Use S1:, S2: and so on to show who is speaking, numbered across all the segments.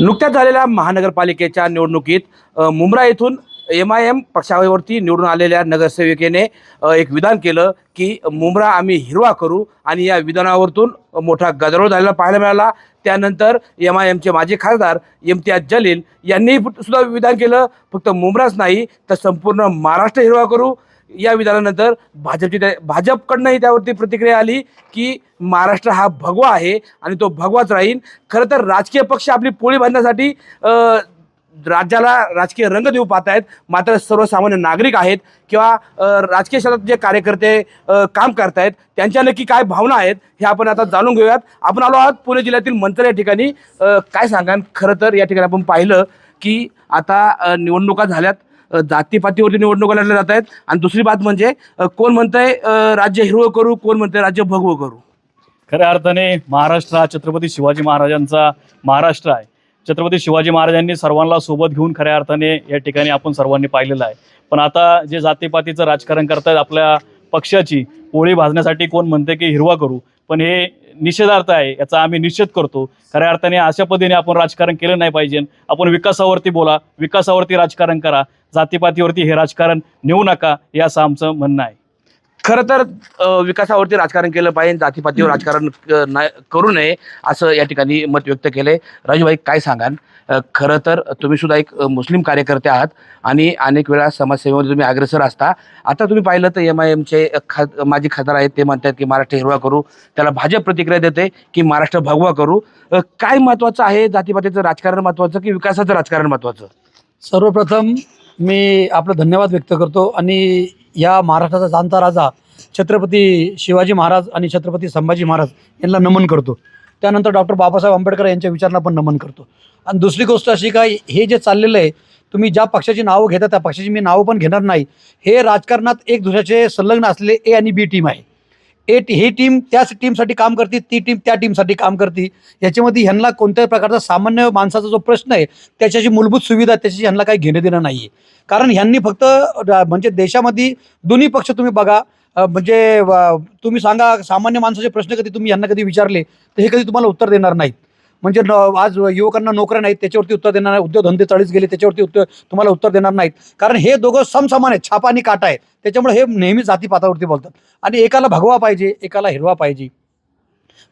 S1: नुकत्याच झालेल्या महानगरपालिकेच्या निवडणुकीत मुंब्रा येथून एम आय एम पक्षावरती निवडून आलेल्या नगरसेविकेने एक विधान केलं की मुंब्रा आम्ही हिरवा करू आणि या विधानावरतून मोठा गदारोळ झालेला पाहायला मिळाला. त्यानंतर एम आय एमचे माजी खासदार इम्तियाज जलील यांनी सुद्धा विधान केलं. फक्त मुंब्राच नाही तर संपूर्ण महाराष्ट्र हिरवा करू. या विधानानंतर भाजपची त्या भाजपकडनंही त्यावरती प्रतिक्रिया आली की महाराष्ट्र हा भगवा आहे आणि तो भगवाच राहील. खरं तर राजकीय पक्ष आपली पोळी बांधण्यासाठी राज्याला राजकीय रंग देऊ पाहत आहेत मात्र सर्वसामान्य नागरिक आहेत किंवा राजकीय क्षेत्रात जे कार्यकर्ते काम करतायत त्यांच्या नक्की काय भावना आहेत हे आपण आता जाणून घेऊयात. आपण आलो आहोत पुणे जिल्ह्यातील मंत्र या ठिकाणी. काय सांगाल? खरं तर या ठिकाणी आपण पाहिलं की आता निवडणुका झाल्यात. जातीपातीवरती निवडणुका लढल्या जात आहेत. आणि दुसरी बात म्हणजे कोण म्हणतंय राज्य हिरवं करू कोण म्हणतंय राज्य भगवं करू?
S2: खऱ्या अर्थाने महाराष्ट्र हा छत्रपती शिवाजी महाराजांचा महाराष्ट्र आहे. छत्रपती शिवाजी महाराजांनी सर्वांना सोबत घेऊन खऱ्या अर्थाने या ठिकाणी आपण सर्वांनी पाहिलेलं आहे. पण आता जे जातीपातीचं राजकारण करतायत आपल्या पक्षाची पोळी भाजण्यासाठी कोण म्हणते की हिरवा करू पण हे निषेधार्थ आहे याचा आम्ही निषेध करतो. खऱ्या अर्थाने अशा पद्धतीने आपण राजकारण केलं नाही पाहिजे. आपण विकासावरती बोला विकासावरती राजकारण करा जातीपातीवरती हे राजकारण नेऊ नका हे असं आमचं म्हणणं आहे.
S1: खरं तर विकासावरती राजकारण केलं पाहिजे जातीपातीवर राजकारण नाही करू नये असं या ठिकाणी मत व्यक्त केलंय. राजूभाई काय सांगाल? खरं तर तुम्ही सुद्धा एक मुस्लिम कार्यकर्ते आहात आणि अनेक वेळा समाजसेवेमध्ये तुम्ही अग्रेसर असता. आता तुम्ही पाहिलं तर एम आय एमचे खा माजी खासदार आहेत ते म्हणतात की महाराष्ट्र हिरवा करू त्याला भाजप प्रतिक्रिया देते की महाराष्ट्र भगवा करू. काय महत्त्वाचं आहे जातीपातीचं राजकारण महत्त्वाचं की विकासाचं राजकारण महत्त्वाचं?
S3: सर्वप्रथम मी आपलं धन्यवाद व्यक्त करतो आणि या महाराष्ट्राचा जाणता राजा छत्रपती शिवाजी महाराज आणि छत्रपती संभाजी महाराज यांना नमन करतो. त्यानंतर डॉक्टर बाबासाहेब आंबेडकर यांच्या विचारांना पण नमन करतो. आणि दुसरी गोष्ट अशी काय हे जे चाललेलं आहे तुम्ही ज्या पक्षाची नावं घेता त्या पक्षाची मी नावं पण घेणार नाही. हे राजकारणात एक दुसऱ्याचे संलग्न असलेले ए आणि बी टीम आहे. ए टी ही टीम त्याच टीमसाठी काम करते ती टीम त्या टीमसाठी काम करते. याच्यामध्ये ह्यांना कोणत्याही प्रकारचा सामान्य माणसाचा जो प्रश्न आहे त्याच्याशी मूलभूत सुविधा त्याच्याशी ह्यांना काही घेणं देणं नाही आहे कारण ह्यांनी फक्त म्हणजे देशामध्ये दोन्ही पक्ष तुम्ही बघा म्हणजे तुम्ही सांगा सामान्य माणसाचे प्रश्न कधी तुम्ही यांना कधी विचारले तर हे कधी तुम्हाला उत्तर देणार नाहीत. म्हणजे न- आज युवकांना नोकऱ्या नाहीत त्याच्यावरती उत्तर देणार नाही उद्योगधंदे चाळीस गेले त्याच्यावरती उत्तर तुम्हाला उत्तर देणार नाहीत. कारण हे दोघं समसमान आहेत छापा आणि काटा आहे त्याच्यामुळे हे नेहमी जातीपातावरती बोलतात. आणि एकाला भगवा पाहिजे एकाला हिरवा पाहिजे.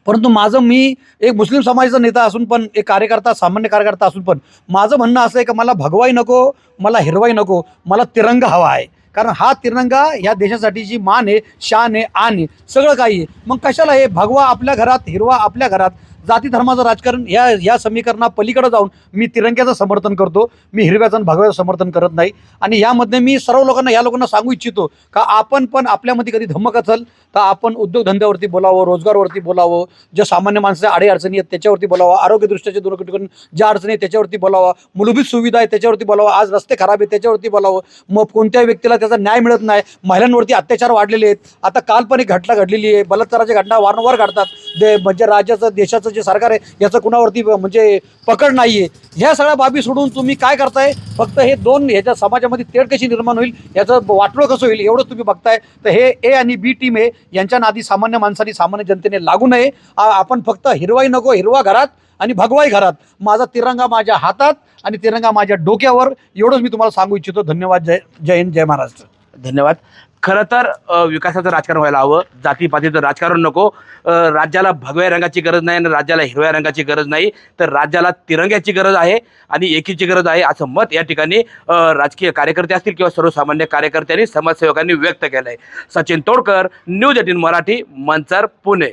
S3: परंतु माझं मी एक मुस्लिम समाजाचा नेता असून पण एक कार्यकर्ता सामान्य कार्यकर्ता असून पण माझं म्हणणं असं आहे का मला भगवाही नको मला हिरवाही नको मला तिरंगा हवा आहे. कारण हा तिरंगा या देशासाठी जी मान आहे शान आहे आणि आहे सगळं काही आहे. मग कशाला हे भगवा आपल्या घरात हिरवा आपल्या घरात जाती धर्माचं राजकारण या या समीकरणा पलीकडे जाऊन मी तिरंग्याचं समर्थन करतो. मी हिरव्याचं भगव्याचं समर्थन करत नाही. आणि यामध्ये मी सर्व लोकांना या लोकांना सांगू इच्छितो का आपण पण आपल्यामध्ये कधी धमक असेल तर आपण उद्योगधंद्यावरती बोलावं रोजगारवरती बोलावं ज्या सामान्य माणसाच्या आडे अडचणी आहेत त्याच्यावरती बोलावं आरोग्यदृष्ट्याच्या दुर्घटन ज्या अडचणी आहेत त्याच्यावरती बोलावं मूलभूत सुविधा आहे त्याच्यावरती बोलावं आज रस्ते खराब आहेत त्याच्यावरती बोलावं मग कोणत्याही व्यक्तीला त्याचा न्याय मिळत नाही महिलांवरती अत्याचार वाढलेले आहेत. आता काल पण एक घटना घडलेली आहे. बलात्काराच्या घटना वारंवार घडतात. दे म्हणजे राज्याचं देशाचं जे सरकार आहे याचं कुणावरती म्हणजे पकड नाही आहे ह्या सगळ्या बाबी सोडून तुम्ही काय करताय? फक्त हे दोन ह्याच्या समाजामध्ये तेढ कशी निर्माण होईल याचं वाटलं कसं होईल एवढंच तुम्ही बघताय. तर हे ए आणि बी टीम आहे यांच्या नादी सामान्य माणसाने सामान्य जनतेने लागू नये. आपण फक्त हिरवाई नको हिरवा घरात आणि भगवाई घरात. माझा तिरंगा माझ्या हातात आणि तिरंगा माझ्या डोक्यावर एवढंच मी तुम्हाला सांगू इच्छितो. धन्यवाद जय जय हिंद जय महाराष्ट्र.
S1: धन्यवाद. खरं तर विकासाचं राजकारण व्हायला हवं. जातीपातीचं राजकारण नको. राज्याला भगव्या रंगाची गरज नाही आणि राज्याला हिरव्या रंगाची गरज नाही. तर राज्याला तिरंग्याची गरज आहे आणि एकीची गरज आहे असं मत या ठिकाणी राजकीय कार्यकर्ते असतील किंवा सर्वसामान्य कार्यकर्त्यांनी समाजसेवकांनी व्यक्त केलं आहे सचिन तोडकर न्यूज एटीन मराठी मंचर पुणे.